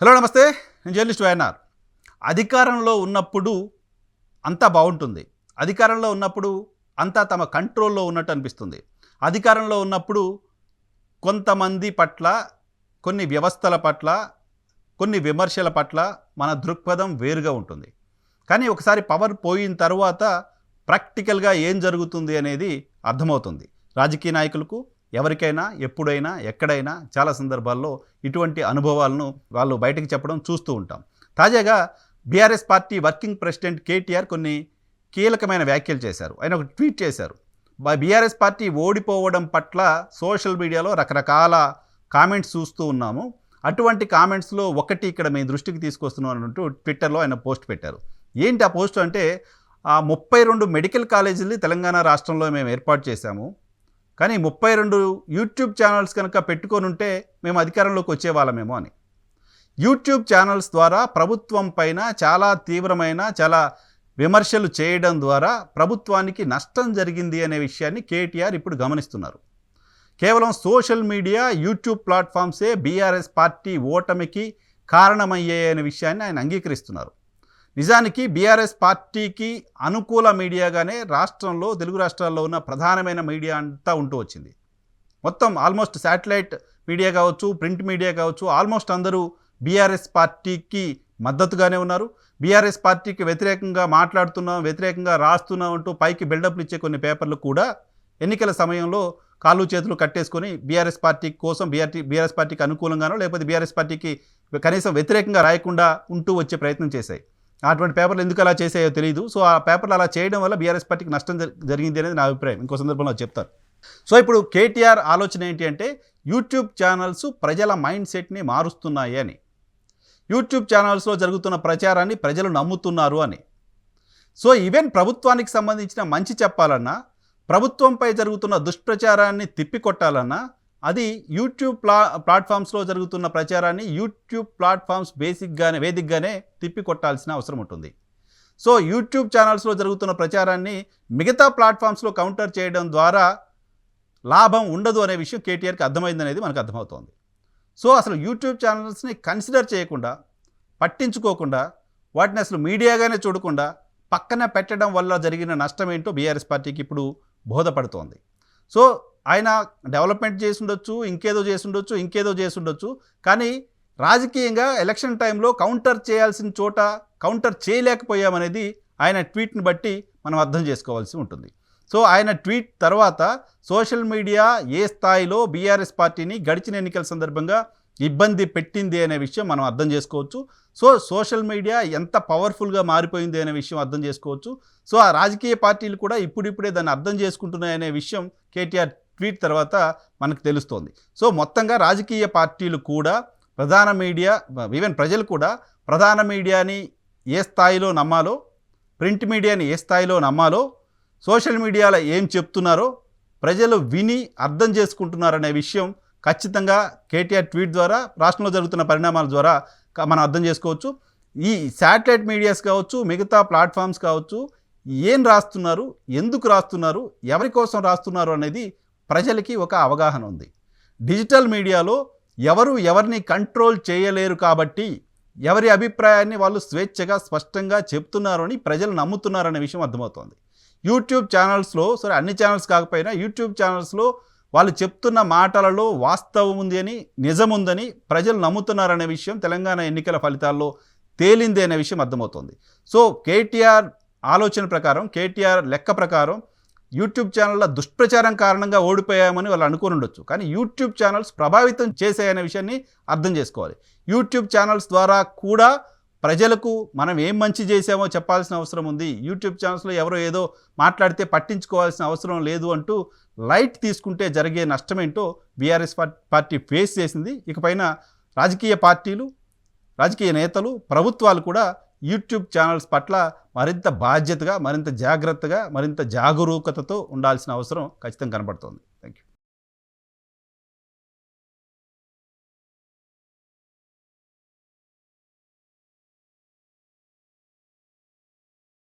Hello నమస్తే. నేను journalist YNR. అధికారంలో ఉన్నప్పుడు అంతా బాగుంటుంది. అధికారంలో ఉన్నప్పుడు అంతా తమ కంట్రోల్లో ఉన్నట్టు అనిపిస్తుంది. అధికారంలో ఉన్నప్పుడు కొంతమంది పట్ల కొన్ని వ్యవస్థల పట్ల కొన్ని విమర్శల పట్ల మన దృక్పథం వేరుగా ఉంటుంది. కానీ ఒకసారి పవర్ పోయిన తర్వాత ప్రాక్టికల్గా ఏం జరుగుతుంది అనేది అర్థమవుతుంది. రాజకీయ నాయకులకు ఎవరికైనా ఎప్పుడైనా ఎక్కడైనా చాలా సందర్భాల్లో ఇటువంటి అనుభవాలను వాళ్ళు బయటకు చెప్పడం చూస్తూ ఉంటాం. తాజాగా BRS party working president KTR కొన్ని కీలకమైన వ్యాఖ్యలు చేశారు. ఆయన ఒక ట్వీట్ చేశారు. బీఆర్ఎస్ పార్టీ ఓడిపోవడం పట్ల సోషల్ మీడియాలో రకరకాల కామెంట్స్ చూస్తూ ఉన్నాము. అటువంటి కామెంట్స్లో ఒకటి ఇక్కడ మీ దృష్టికి తీసుకొస్తున్నాం అంటూ ట్విట్టర్లో ఆయన పోస్ట్ పెట్టారు. ఏంటి ఆ పోస్ట్ అంటే ఆ ముప్పై రెండు మెడికల్ కాలేజీలు తెలంగాణ రాష్ట్రంలో మేము ఏర్పాటు చేశాము. కానీ ముప్పై రెండు యూట్యూబ్ ఛానల్స్ కనుక పెట్టుకొని ఉంటే మేము అధికారంలోకి వచ్చేవాళ్ళమేమో అని. యూట్యూబ్ ఛానల్స్ ద్వారా ప్రభుత్వం పైన చాలా తీవ్రమైన చాలా విమర్శలు చేయడం ద్వారా ప్రభుత్వానికి నష్టం జరిగింది అనే విషయాన్ని కేటీఆర్ ఇప్పుడు గమనిస్తున్నారు. కేవలం సోషల్ మీడియా యూట్యూబ్ ప్లాట్ఫామ్సే బీఆర్ఎస్ పార్టీ ఓటమికి కారణమయ్యాయనే విషయాన్ని ఆయన అంగీకరిస్తున్నారు. నిజానికి బీఆర్ఎస్ పార్టీకి అనుకూల మీడియాగానే రాష్ట్రంలో తెలుగు రాష్ట్రాల్లో ఉన్న ప్రధానమైన మీడియా అంతా ఉంటూ వచ్చింది. మొత్తం ఆల్మోస్ట్ శాటిలైట్ మీడియా కావచ్చు ప్రింట్ మీడియా కావచ్చు ఆల్మోస్ట్ అందరూ బీఆర్ఎస్ పార్టీకి మద్దతుగానే ఉన్నారు. బీఆర్ఎస్ పార్టీకి వ్యతిరేకంగా మాట్లాడుతున్నాం వ్యతిరేకంగా రాస్తున్నాం అంటూ పైకి బిల్డప్లు ఇచ్చే కొన్ని పేపర్లు కూడా ఎన్నికల సమయంలో కాళ్ళు చేతులు కట్టేసుకొని బీఆర్ఎస్ పార్టీ కోసం బీఆర్టీ బీఆర్ఎస్ పార్టీకి అనుకూలంగానో లేకపోతే బీఆర్ఎస్ పార్టీకి కనీసం వ్యతిరేకంగా రాయకుండా ఉంటూ వచ్చే ప్రయత్నం చేశాయి. అటువంటి పేపర్లు ఎందుకు అలా చేసాయో తెలియదు సో ఆ పేపర్లు అలా చేయడం వల్ల బీఆర్ఎస్ పార్టీకి నష్టం జరిగింది అనేది నా అభిప్రాయం. ఇంకో సందర్భంలో చెప్తారు సో ఇప్పుడు కేటీఆర్ ఆలోచన ఏంటి అంటే యూట్యూబ్ ఛానల్స్ ప్రజల మైండ్ సెట్ని మారుస్తున్నాయి అని. యూట్యూబ్ ఛానల్స్లో జరుగుతున్న ప్రచారాన్ని ప్రజలు నమ్ముతున్నారు అని. సో ఈవెన్ ప్రభుత్వానికి సంబంధించిన మంచి చెప్పాలన్నా ప్రభుత్వంపై జరుగుతున్న దుష్ప్రచారాన్ని తిప్పికొట్టాలన్నా అది యూట్యూబ్ ప్లా ప్లాట్ఫామ్స్లో జరుగుతున్న ప్రచారాన్ని యూట్యూబ్ ప్లాట్ఫామ్స్ బేసిక్గానే వేదికగానే తిప్పికొట్టాల్సిన అవసరం ఉంటుంది. సో యూట్యూబ్ ఛానల్స్లో జరుగుతున్న ప్రచారాన్ని మిగతా ప్లాట్ఫామ్స్లో కౌంటర్ చేయడం ద్వారా లాభం ఉండదు అనే విషయం కేటీఆర్కి అర్థమైందనేది మనకు అర్థమవుతోంది. సో అసలు యూట్యూబ్ ఛానల్స్ని కన్సిడర్ చేయకుండా పట్టించుకోకుండా వాటిని అసలు మీడియాగానే చూడకుండా పక్కన పెట్టడం వల్ల జరిగిన నష్టం ఏంటో బీఆర్ఎస్ పార్టీకి ఇప్పుడు బోధపడుతోంది. సో ఆయన డెవలప్మెంట్ చేసి ఉండొచ్చు ఇంకేదో చేసి ఉండొచ్చు ఇంకేదో చేసి ఉండొచ్చు కానీ రాజకీయంగా ఎలక్షన్ టైంలో కౌంటర్ చేయాల్సిన చోట కౌంటర్ చేయలేకపోయామనేది ఆయన ట్వీట్ని బట్టి మనం అర్థం చేసుకోవాల్సి ఉంటుంది. సో ఆయన ట్వీట్ తర్వాత సోషల్ మీడియా ఏ స్థాయిలో బీఆర్ఎస్ పార్టీని గడిచిన ఎన్నికల సందర్భంగా ఇబ్బంది పెట్టింది అనే విషయం మనం అర్థం చేసుకోవచ్చు. సో సోషల్ మీడియా ఎంత పవర్ఫుల్గా మారిపోయింది అనే విషయం అర్థం చేసుకోవచ్చు. సో ఆ రాజకీయ పార్టీలు కూడా ఇప్పుడిప్పుడే దాన్ని అర్థం చేసుకుంటున్నాయనే విషయం కేటీఆర్ ట్వీట్ తర్వాత మనకు తెలుస్తోంది. సో మొత్తంగా రాజకీయ పార్టీలు కూడా ప్రధాన మీడియా ఈవెన్ ప్రజలు కూడా ప్రధాన మీడియాని ఏ స్థాయిలో నమ్మాలో ప్రింట్ మీడియాని ఏ స్థాయిలో నమ్మాలో సోషల్ మీడియాలో ఏం చెప్తున్నారో ప్రజలు విని అర్థం చేసుకుంటున్నారనే విషయం ఖచ్చితంగా కేటీఆర్ ట్వీట్ ద్వారా రాష్ట్రంలో జరుగుతున్న పరిణామాల ద్వారా మనం అర్థం చేసుకోవచ్చు. ఈ శాటిలైట్ మీడియాస్ కావచ్చు మిగతా ప్లాట్ఫామ్స్ కావచ్చు ఏం రాస్తున్నారు ఎందుకు రాస్తున్నారు ఎవరి కోసం రాస్తున్నారు అనేది ప్రజలకి ఒక అవగాహన ఉంది. డిజిటల్ మీడియాలో ఎవరు ఎవరిని కంట్రోల్ చేయలేరు కాబట్టి ఎవరి అభిప్రాయాన్ని వాళ్ళు స్వేచ్ఛగా స్పష్టంగా చెప్తున్నారు అని ప్రజలు నమ్ముతున్నారనే విషయం అర్థమవుతోంది. యూట్యూబ్ ఛానల్స్లో సరే అన్ని ఛానల్స్ కాకపోయినా యూట్యూబ్ ఛానల్స్లో వాళ్ళు చెప్తున్న మాటలలో వాస్తవం ఉంది అని నిజముందని ప్రజలు నమ్ముతున్నారనే విషయం తెలంగాణ ఎన్నికల ఫలితాల్లో తేలింది అనే విషయం అర్థమవుతుంది. సో కేటీఆర్ ఆలోచన ప్రకారం కేటీఆర్ లెక్క ప్రకారం యూట్యూబ్ ఛానళ్ళ దుష్ప్రచారం కారణంగా ఓడిపోయామని వాళ్ళు అనుకుని ఉండొచ్చు. కానీ యూట్యూబ్ ఛానల్స్ ప్రభావితం చేశాయనే విషయాన్ని అర్థం చేసుకోవాలి. యూట్యూబ్ ఛానల్స్ ద్వారా కూడా ప్రజలకు మనం ఏం మంచి చేసామో చెప్పాల్సిన అవసరం ఉంది. యూట్యూబ్ ఛానల్స్లో ఎవరో ఏదో మాట్లాడితే పట్టించుకోవాల్సిన అవసరం లేదు అంటూ లైట్ తీసుకుంటే జరిగే నష్టమేంటో బీఆర్ఎస్ పార్టీ ఫేస్ చేసింది. ఇకపైన రాజకీయ పార్టీలు రాజకీయ నేతలు ప్రభుత్వాలు కూడా యూట్యూబ్ ఛానల్స్ పట్ల మరింత బాధ్యతగా మరింత జాగ్రత్తగా మరింత జాగరూకతతో ఉండాల్సిన అవసరం ఖచ్చితంగా కనబడుతోంది.